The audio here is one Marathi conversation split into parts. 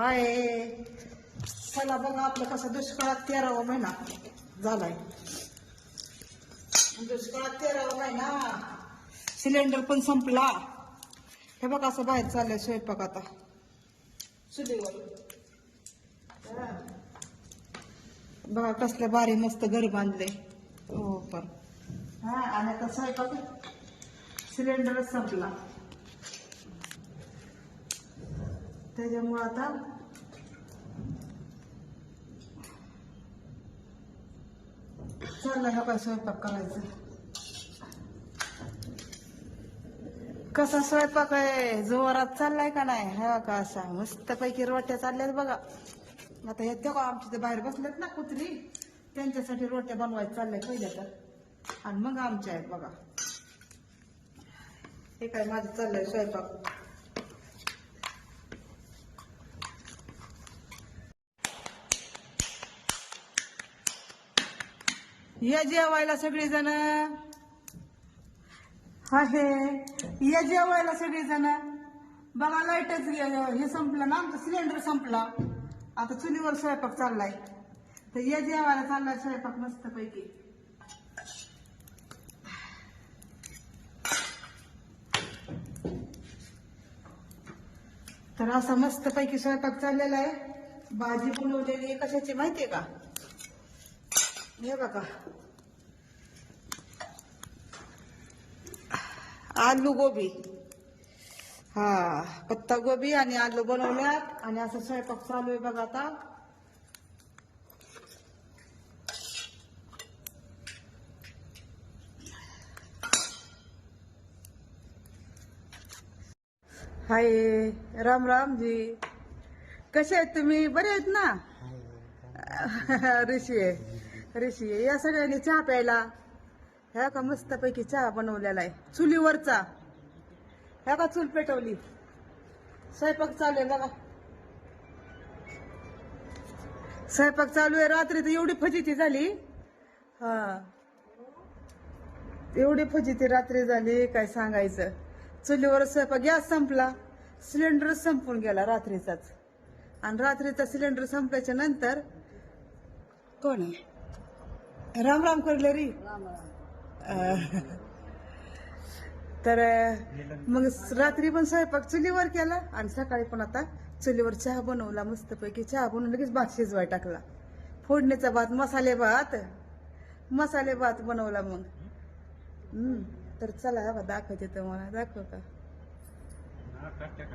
हाय. चला बघा आपलं कसं दुष्काळात तेरावा महिना झालाय. दुष्काळात तेरावा महिना. सिलेंडर पण संपला. हे बघा असं बाहेर चाललंय स्वयंपाक आता. चुलीवर हा. बघा कसल्या भारी मस्त घर बांधले हो पण. हा आणि आता स्वयंपाक. सिलेंडरच संपला. त्याच्यामुळं आता चाललं हा काय स्वयंपाक करायचं. कसा स्वयंपाक आहे? जोरात चाललाय का नाही? हा का असा? मस्त पैकी रोट्या चालल्यात बघा. आता हे तेव्हा आमच्या ते बाहेर बसलेत ना कुत्री. त्यांच्यासाठी रोट्या बनवायचं चाललंय पहिल्या तर. आणि मग आमच्या आहेत बघा. हे काय माझं चाललंय स्वयंपाक. ये जेवायला सगळेजण? आहे ये जेवायला सगळेजण? बघा लाईटच हे संपलं ना आमचं सिलेंडर संपला. आता चुलीवर स्वयंपाक चाललाय. तर ये जेवायला चाललाय स्वयंपाक मस्त पैकी तर असा मस्त पैकी स्वयंपाक चाललेला आहे. भाजी बनवलेली कशाची माहितीये का? हे बघा. आलू गोबी. हा पत्ता गोबी आणि आलू बनवल्यात. आणि असं स्वयंपाक चालू आहे बघा आता. हाय राम राम जी. कसे आहेत तुम्ही? बरे आहेत ना? ऋषी आहे. ऋषी या सगळ्यांनी चहा प्यायला. ह्या का मस्तपैकी चहा बनवलेला आहे. चुलीवरचा. ह्या का चूल पेटवली. स्वयंपाक चालू आहे बघा. स्वयंपाक चालू आहे. रात्री तर एवढी फजिती झाली. हा. एवढी फजिती रात्री झाली काय सांगायचं. चुलीवर स्वयंपाक गॅस संपला. सिलेंडर संपून गेला रात्रीचाच. आणि रात्रीचा सिलेंडर संपल्याच्या नंतर कोण आहे? राम राम करले री तर मग रात्री पण स्वयंपाक चुलीवर केला आणि सकाळी पण आता चुलीवर चहा बनवला मस्तपैकी चहा बनवून लगेच भात शिजवाय टाकला. फोडणीचा भात मसाले भात मसाले भात बनवला मग. तर चला हा बा, दाखवते तुम्हाला दाखव का?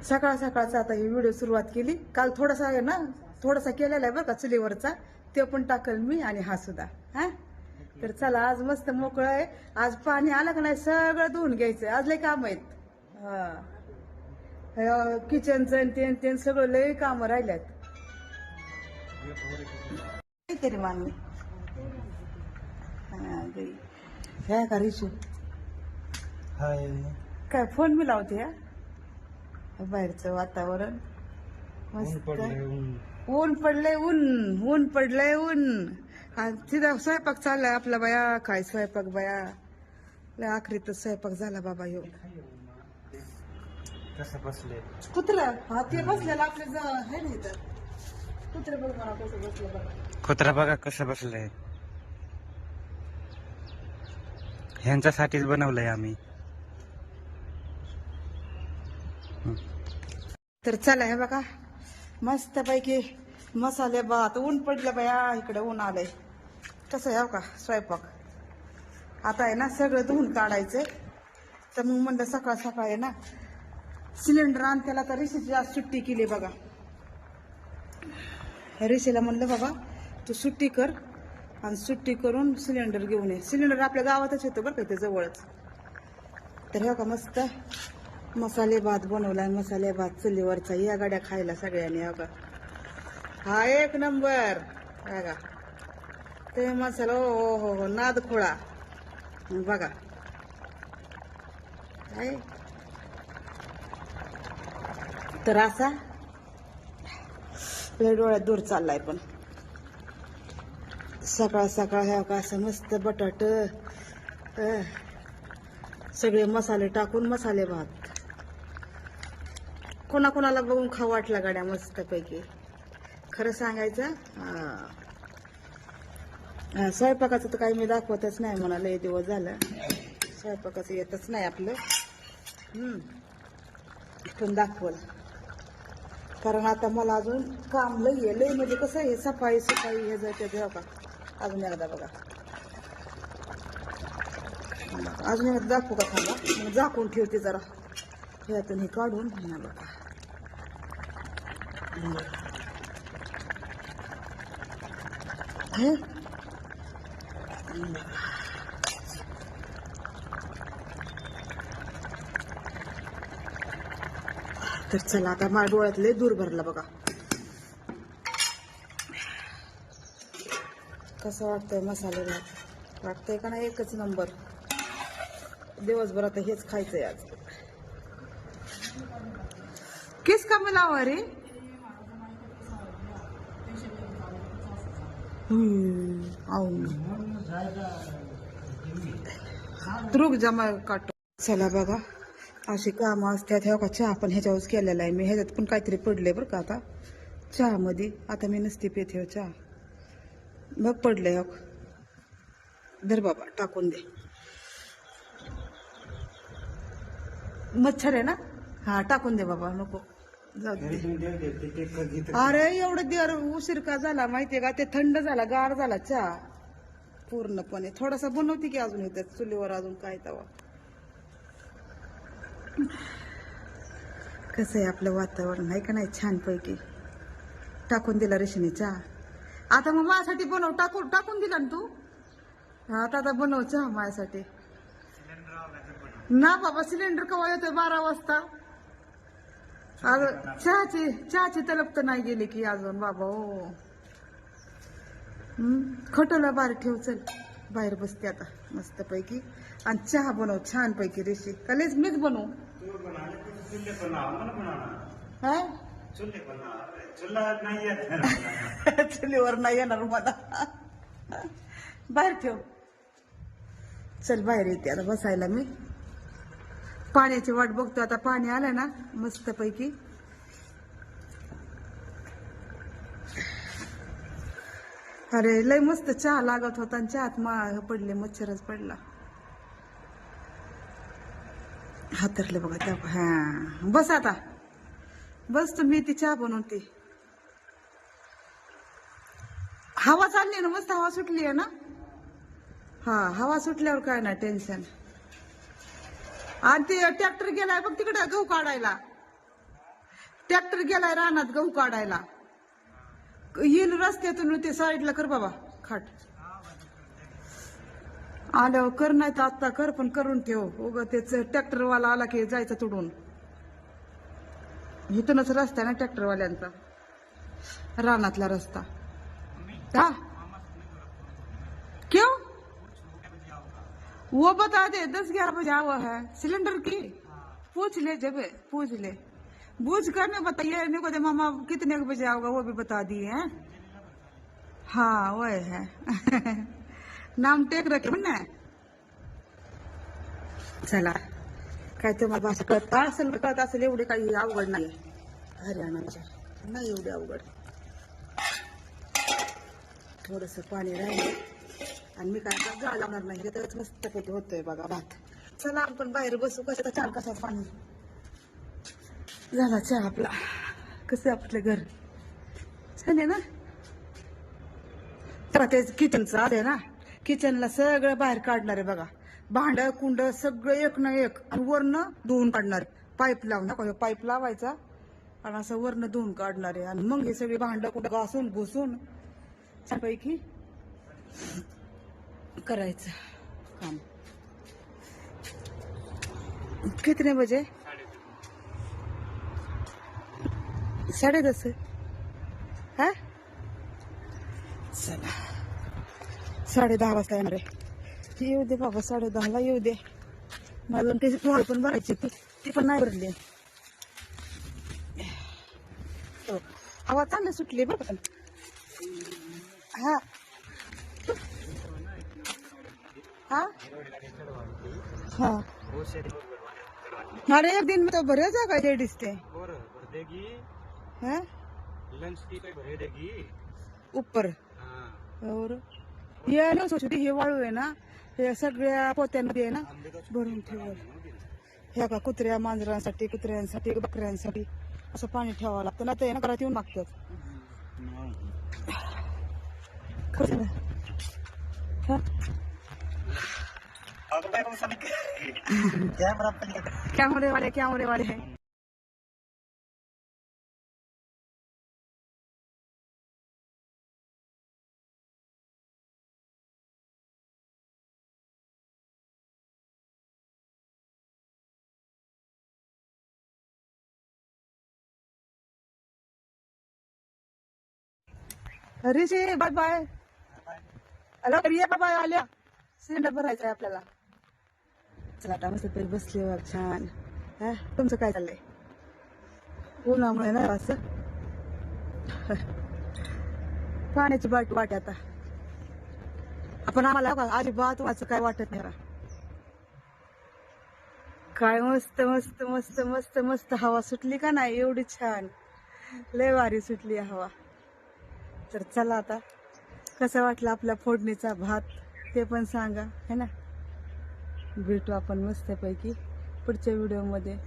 सकाळ सकाळचा आता ही व्हिडिओ सुरुवात केली. काल थोडासा आहे ना थोडासा केलेला आहे बरं का चुलीवरचा. ते पण टाकल मी आणि हा सुद्धा हा? तर चला आज मस्त मोकळं आहे. आज पाणी आलं का नाही सगळं धुवून घ्यायचं आज लय काम आहेत. हा. किचनचं तेन तेन सगळं लय काम राहिल्यात. काहीतरी मानवी हा, का रिशू? हाय. काय फोन मी लावते हा? बाहेरचं वातावरण. ऊन मस्त. पडलंय ऊन. ऊन पडलंय ऊन. ऊन पडलंय ऊन. तिथं स्वयंपाक चाललाय आपला बाया काय स्वयंपाक बाया? लय आखरीत स्वयंपाक झाला बाबा ह्यो. कसं बसले? कुत्र? हा ते बसलेलं आपल्या जवळ आहे ना इथं. कुत्र बघ मला कसं बसलं बघा. कुत्रा बघा कसं बसलंय. ह्यांच्यासाठीच बनवलंय आम्ही. तर चला हे बघा. मस्त पैकी मसाले भात ऊन पडलं बाया इकडे ऊन आलंय. कसं याव हो का? स्वयंपाक. आता आहे ना सगळं धुवून काढायचंय. तर मग म्हणलं सकाळ सकाळ आहे ना सिलेंडर आण त्याला तर ऋषीची आज सुट्टी केली बघा. ऋषीला म्हणलं बाबा तू सुट्टी कर आणि सुट्टी करून सिलेंडर घेऊन ये. सिलेंडर आपल्या गावातच येतो बरं का ते जवळच. तर हे का मस्त मसाले भात बनवलाय मसाले भात चुलीवरचा या गाड्या खायला सगळ्यांनी हा का? हा एक नंबर. हा का ते मसाला हो हो हो हो नाद खोळा. बघा. काय? तर असा. डोळ्यात दूर चाललाय पण. सकाळ सकाळ ह्या का असं मस्त बटाट सगळे मसाले टाकून मसाले भात. कोणाकोणाला बघून खाऊ वाटला गाड्या मस्तपैकी. खरं सांगायचं हा, स्वयंपाकाचं तर काही मी दाखवतच नाही म्हणा लय दिवस झालं. स्वयंपाकाचं येतच नाही आपलं. पण दाखवल. कारण आता मला अजून काम लई आहे. लई म्हणजे कसं आहे सफाई सफाई हे जर ते का अजून एकदा बघा. अजून एकदा दाखवू का थांबा? मग झाकून ठेवते जरा. ह्यातून हे काढून हा बघा. हे? तर चला आता माझ्या डोळ्यातले दूर भरला बघा. कसं वाटतंय मसाले भात? वाटतंय का नाही? एकच नंबर. दिवसभर आता हेच खायचंय आज. केस का मिलावा रे. हम्म, आऊन. जमा काटो. चला बघा. अशी कामं असतात. ह्या का चहा पण ह्याच्यावरच केलेला आहे मी. ह्याच्यात पण काहीतरी पडले बरं का आता. चहामध्ये. आता मी नसते पेत ह्यो चहा. बघ पडले हो. धर बाबा टाकून दे. मच्छर आहे ना? हा टाकून दे बाबा नको. जाऊ दे. अरे एवढं उशीर का झाला? माहितीये का? ते थंड झाला गार झाला चहा. पूर्णपणे. थोडासा बनवते की अजून येतात चुलीवर अजून काय तवा. कसं आहे आपलं वातावरण आहे का नाही छान पैकी टाकून दिला रेशनी चहा. आता मग माझ्यासाठी बनव टाकून टाकून दिला ना तू? आता आता बनव चहा माझ्यासाठी. ना बाबा सिलेंडर कवा येतोय बारा वाजता? अगं चहाची चहाची तलप तर नाही गेली की अजून बाबा हो. खटोला बाहेर ठेव चल. बाहेर बसते आता मस्त पैकी आणि चहा बनव छान पैकी रेशी कलेच मीच बनवू? हा? चुलीवर नाही येणार मला. बाहेर ठेव. चल बाहेर येते आता बसायला मी. पाण्याची वाट बघतो आता पाणी आलं ना मस्त अरे लय मस्त चहा लागत होता आणि चहात मा पडले मच्छरच पडला. हातरले बघा त्या हा. बस आता. बस तुम्ही ती चहा बनवते. हवा चालली ना मस्त हवा सुटली आहे ना? हा हवा सुटल्यावर काय नाही टेन्शन आणि ते ट्रॅक्टर गेलाय बघ तिकडे गहू काढायला. ट्रॅक्टर गेलाय रानात गहू काढायला. येईल रस्त्यातून ते साईडला कर बाबा खाट. आल्यावर कर नाही तर आत्ता कर पण करून ठेव. उग तेच ट्रॅक्टरवाला आला की जायचं तुडून. इथूनच रस्ता आहे ना ट्रॅक्टरवाल्यांचा. रानातला रस्ता. हा? क्यों? वो बता दे दस ग्यारह बजे आवा है. सिलेंडर की? पूछ ले जब पूछ ले. बूझ कर ना बताइए नहीं को दे मामा कितने बजे आओगे वो भी बता दिए हैं? हाँ वो है। नाम टेक रखे हो ना? चला काय हो तुम्हाला भाषा कळत असेल कळत असेल एवढे काही अवघड नाही हरियाणाच्या नाही एवढे अवघड। थोडस पाणी राहिलं आणि मी काय आता नाही तरच मस्त होतोय बघा भात। चला आपण बाहेर बसू कसं छान कसा पाणी। झाला चहा आपला. कसं आहे आपलं घर? छान आहे ना? तर ते किचनचं आलं ना. किचनला सगळं बाहेर काढणार आहे बघा. भांड कुंड सगळं एक ना एक. आणि वरनं धुवून काढणार पाईप लावून ना पाईप लावायचा. आणि असं वरनं धुवून काढणार आहे. आणि मग हे सगळी भांड कुंड घासून घुसून छानपैकी करायचं काम. कितने बजे? साडेदस हा? चला. साडे दहा वाजता येणार आहे. येऊ दे बाबा साडे दहाला येऊ दे. मला त्याची पोळी पण भरायची ती ती पण नाही भरली. हो. हवा चांगली सुटली बरं का? हा. हाँ? अरे एक दिन में तो भरे जाएगा लेडीज ते है? लंच की देगी ऊपर। हाँ। और हे ना छोटी हे वाळू आहे ना हे सगळ्या पोत्यांमध्ये आहे ना देखो भरून ठेवलं ह्या का कुत्र्या मांजरांसाठी कुत्र्यांसाठी बकऱ्यांसाठी असं पाणी ठेवावं लागतं ना ते ना घरात येऊन मागतात. हा? कॅमेरे वाले कॅमेरे वाले है. Rishi bye bye hello Riya bye आल्या. सिलेंडर भरायचा आहे आपल्याला. चला आता मस्त तरी बसले बघ छान. हा तुमचं काय चाललंय? उन्हामुळे ना असं. पाण्याची बाट वाट आता. आपण आम्हाला बघा, अजिबात वाचं काय वाटत नाही काय मस्त मस्त मस्त मस्त मस्त हवा सुटली का नाही? एवढी छान. लय भारी सुटली हवा. तर चला आता. कसा वाटला आपला फोडणीचा भात ते पण सांगा है ना? भेटू आपण मस्तपैकी पुढच्या व्हिडिओमध्ये.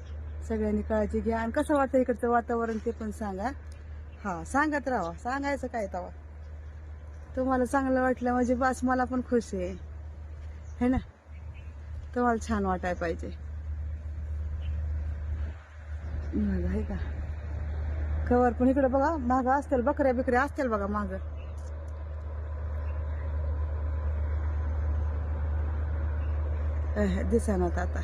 सगळ्यांनी काळजी घ्या आणि कसं वाटतं इकडचं वातावरण ते पण सांगा. हा सांगत राहा. सांगायचं काय तवा? तुम्हाला चांगलं वाटलं म्हणजे बस मला पण खुश आहे. है ना? तुम्हाला छान वाटायला पाहिजे. आहे का? कवर पण इकडे बघा माग असतील बकऱ्या बिकऱ्या असतील बघा माग. अह, आता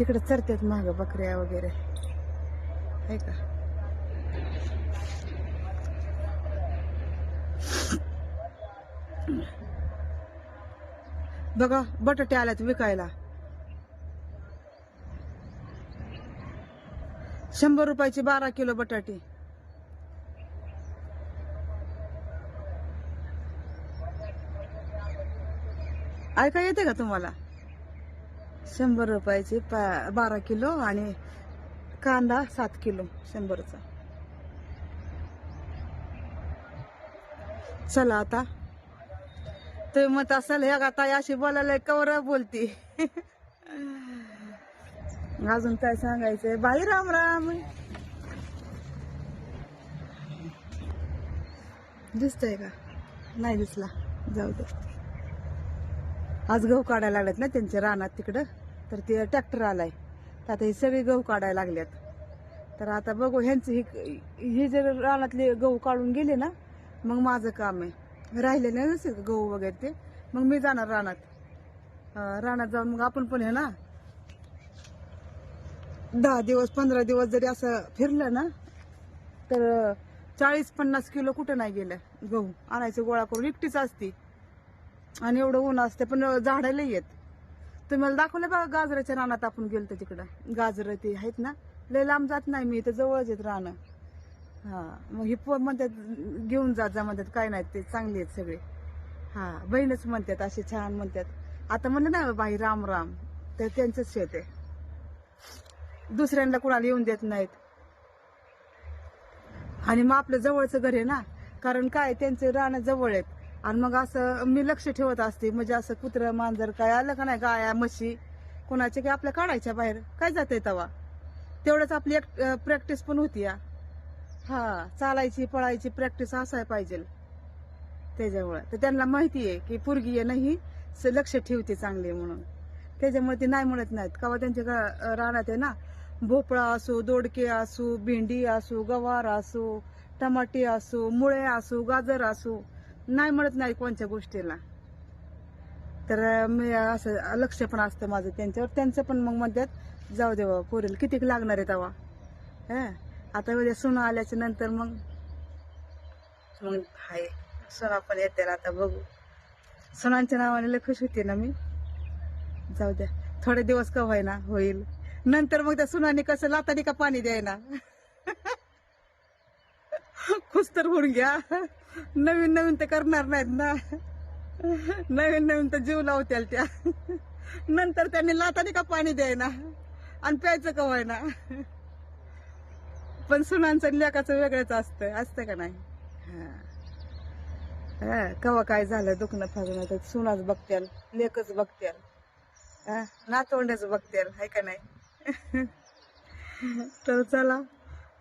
इकडे चरतात माग बकऱ्या वगैरे. आहे का? बघा बटाटे आल्यात विकायला. शंभर रुपयाची बारा किलो बटाटे. ऐका येते का तुम्हाला? शंभर रुपयाचे बारा किलो आणि कांदा सात किलो शंभरचा. चला आता. तुम्ही मत असाल हे आता अशी बोलायला कवर बोलती. अजून काय सांगायचंय? बाई राम राम. दिसतय का? नाही दिसला. जाऊ दे. आज गहू काढायला लागलेत ना त्यांच्या रानात तिकडं. तर ते ट्रॅक्टर आलाय. तर आता हे सगळे गहू काढायला लागल्यात तर आता बघू ह्यांचं ही ही जर रानातले गहू काढून गेले ना मग माझं काम आहे. राहिले नाही नसेल गहू वगैरे ते. मग मी जाणार रानात. रानात जाऊन मग आपण पण आहे ना दहा दिवस पंधरा दिवस जरी असं फिरलं ना तर चाळीस पन्नास किलो कुठं नाही गेलं. गहू आणायचं गोळा करून एकटीच असती. आणि एवढं ऊन असते पण झाडायला येत तुम्हाला दाखवलं बघा गाजराच्या रानात आपण गेलो तिकडं. गाजर ते आहेत ना लय लांब जात नाही मी इथं जवळच येत रानं. हा मग ही प म्हणतात घेऊन जात जा म्हणतात काय नाही ते चांगले आहेत सगळे. हा बहीणच म्हणतात असे छान म्हणतात. आता म्हणलं ना बाई राम राम. तर त्यांचंच शेत आहे. दुसऱ्यांना कुणाला येऊन देत नाहीत. आणि मग आपलं जवळचं घर आहे ना कारण काय त्यांचे रानं जवळ आहेत. आणि मग असं मी लक्ष ठेवत असते म्हणजे असं कुत्रं मांजर काय आलं का नाही गाया म्हशी कोणाच्या काय आपल्या काढायच्या बाहेर? काय जाते तवा? तेवढंच आपली एक प्रॅक्टिस पण होती या. हा चालायची पळायची प्रॅक्टिस असाय पाहिजे. त्याच्यामुळे. तर त्यांना माहिती आहे की पोरगी आहे नाही ही लक्ष ठेवते चांगले म्हणून. त्याच्यामुळे ते नाही म्हणत नाहीत. कवा त्यांच्या रानात आहे ना भोपळा असो दोडके असो भेंडी असो गवार असो टमाटे असो मुळे असो गाजर असो नाही म्हणत नाही कोणत्या गोष्टीला. तर मी असं लक्ष पण असतं माझं त्यांच्यावर. त्यांचं पण मग म्हणतात जाऊ दे बाबा पोरील किती लागणार आहे तवा. हं? आता उद्या सुना आल्याच्यानंतर मग? मग हाय. सुना पण येते ना आता बघू. सुनांच्या नावाने खुश होते ना मी. जाऊ द्या. थोडे दिवस का होईना होईल. नंतर मग त्या सुनाने कसं लातानी का पाणी द्यायना? खुश तर होऊन घ्या. नवीन नवीन तर करणार नाहीत ना. नवीन नवीन तर जीव लावत्याल त्या. नंतर त्यांनी लाताने का पाणी द्यायना? आणि प्यायचं का ना पण सुनांचं लेकाचं वेगळंच असतं असतं का नाही? हा. हा, कवा काय झालं दुखणं फागणं तर सुनाच बघत्याल लेकच बघत्याल. हा, नातवंडच बघत्याल आहे का नाही? तर चला.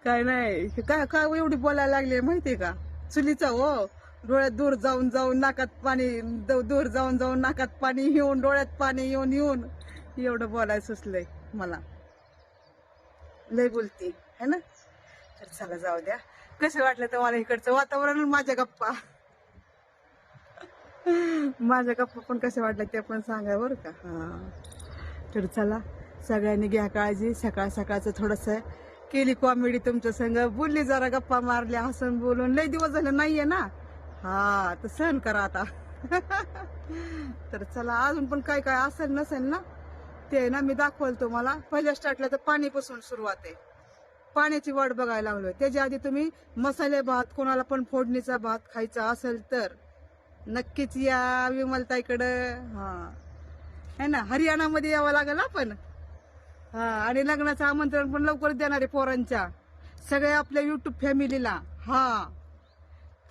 काय नाही. काय काय एवढी बोलायला लागली माहितीये का? चुलीचा हो. डोळ्यात दूर जाऊन जाऊन नाकात पाणी द- दूर जाऊन जाऊन नाकात पाणी येऊन डोळ्यात पाणी येऊन येऊन. एवढं बोलायला सुचलंय मला. लय बोलती. है ना? तर चला जाऊ द्या. कसं वाटलं तुम्हाला इकडचं वातावरण माझ्या गप्पा? माझ्या गप्पा पण कसे वाटल्या ते पण सांगा बरं का. हा. तर चला. सगळ्यांनी घ्या काळजी. सकाळ सकाळचं थोडस केली कॉमेडी तुमच्या संग. बोलली जरा गप्पा मारल्या हसून बोलून. लय दिवस झाले नाहीये ना? हा तर सहन करा आता. तर चला अजून पण काय काय असेल नसेल ना ते ना मी दाखवल तुम्हाला पहिल्या स्टार्टला तर पाणीपासून सुरुवात आहे. पाण्याची वाट बघायला लागलो त्याच्या आधी तुम्ही मसाले भात कोणाला पण फोडणीचा भात खायचा असेल तर नक्कीच या विमलताईकडं. हा. है ना? हरियाणामध्ये यावं लागेल आपण हा आणि लग्नाचं आमंत्रण पण लवकर देणार आहे पोरांच्या. सगळ्या आपल्या युट्यूब फॅमिलीला हा.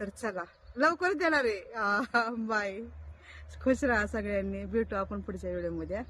तर चला लवकर देणार आहे. बाय खुश राहा सगळ्यांनी. भेटू आपण पुढच्या व्हिडिओमध्ये